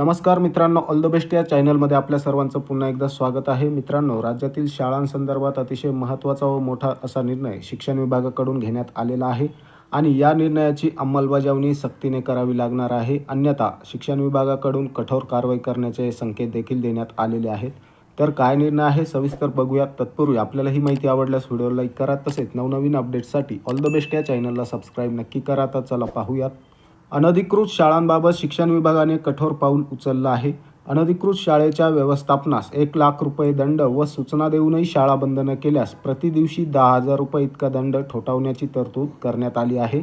नमस्कार मित्रांनो all the best या चॅनलमध्ये आपल्या सर्वांचं पुन्हा एकदा स्वागत आहे. मित्रांनो राज्यातील शाळांसंदर्भात अतिशय महत्त्वाचा व मोठा असा निर्णय शिक्षण विभागाकडून घेण्यात आलेला आहे आणि या निर्णयाची अंमलबजावणी सक्तीने करावी लागणार आहे. अन्यथा शिक्षण विभागाकडून कठोर कारवाई करण्याचे संकेत देखील देण्यात आलेले आहेत. तर काय निर्णय आहे सविस्तर बघूयात. तत्पूर्वी आपल्याला ही माहिती आवडल्यास व्हिडिओ लाईक करा. तसेच नवनवीन अपडेट्ससाठी ऑल द बेस्ट या चॅनलला सबस्क्राईब नक्की करा. तर चला पाहूयात. अनधिकृत शाळांबाबत शिक्षण विभागाने कठोर पाऊल उचललं आहे. अनधिकृत शाळेच्या व्यवस्थापनास एक लाख रुपये दंड व सूचना देऊनही शाळा बंद न केल्यास प्रतिदिवशी दहा हजार रुपये इतका दंड ठोठावण्याची तरतूद करण्यात आली आहे.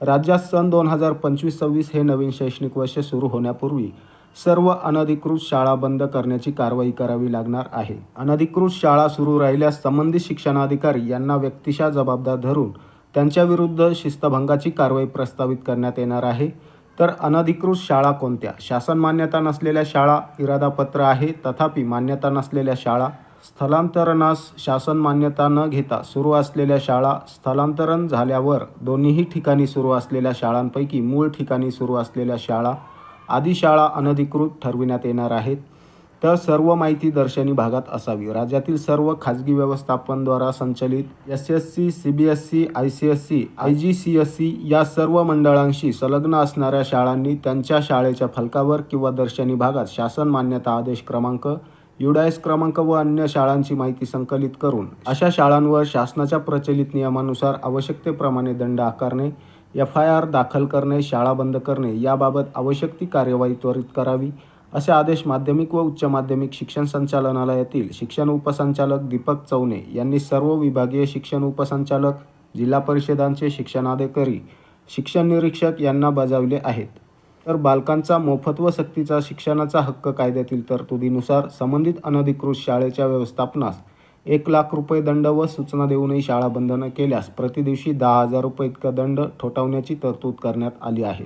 राज्यात सन दोन हजार पंचवीस सव्वीस हे नवीन शैक्षणिक वर्ष सुरू होण्यापूर्वी सर्व अनधिकृत शाळा बंद करण्याची कारवाई करावी लागणार आहे. अनधिकृत शाळा सुरू राहिल्यास संबंधित शिक्षणाधिकारी यांना व्यक्तिशः जबाबदार धरून त्यांच्याविरुद्ध शिस्तभंगाची कारवाई प्रस्तावित करण्यात येणार आहे. तर अनधिकृत शाळा कोणत्या? शासन मान्यता नसलेल्या शाळा इरादापत्र आहे. तथापि मान्यता नसलेल्या शाळा स्थलांतरणास शासन मान्यता न घेता सुरू असलेल्या शाळा स्थलांतरण झाल्यावर दोन्हीही ठिकाणी सुरू असलेल्या शाळांपैकी मूळ ठिकाणी सुरू असलेल्या शाळा आदी शाळा अनधिकृत ठरविण्यात येणार आहेत. तर सर्व माहिती दर्शनी भागात असावी. राज्यातील सर्व खाजगी व्यवस्थापनद्वारा संचलित S S C C B S C I C S C I G C S C या सर्व मंडळांशी संलग्न असणाऱ्या शाळांनी त्यांच्या शाळेच्या फलकावर किंवा दर्शनी भागात शासन मान्यता आदेश क्रमांक युडायस क्रमांक व अन्य शाळांची माहिती संकलित करून अशा शाळांवर शासनाच्या प्रचलित नियमानुसार आवश्यकतेप्रमाणे दंड आकारणे एफ आय आर दाखल करणे शाळा बंद करणे याबाबत आवश्यक ती कार्यवाही त्वरित करावी. असे आदेश माध्यमिक व उच्च माध्यमिक शिक्षण संचालनालयातील शिक्षण उपसंचालक दीपक चौने यांनी सर्व विभागीय शिक्षण उपसंचालक जिल्हा परिषदांचे शिक्षणाधिकारी शिक्षण निरीक्षक यांना बजावले आहेत. तर बालकांचा मोफत व सक्तीचा शिक्षणाचा हक्क कायद्यातील तरतुदीनुसार संबंधित अनधिकृत शाळेच्या व्यवस्थापनास एक लाख रुपये दंड व सूचना देऊनही शाळा बंद न केल्यास प्रतिदिवशी दहा हजार रुपये इतका दंड ठोठावण्याची तरतूद करण्यात आली आहे.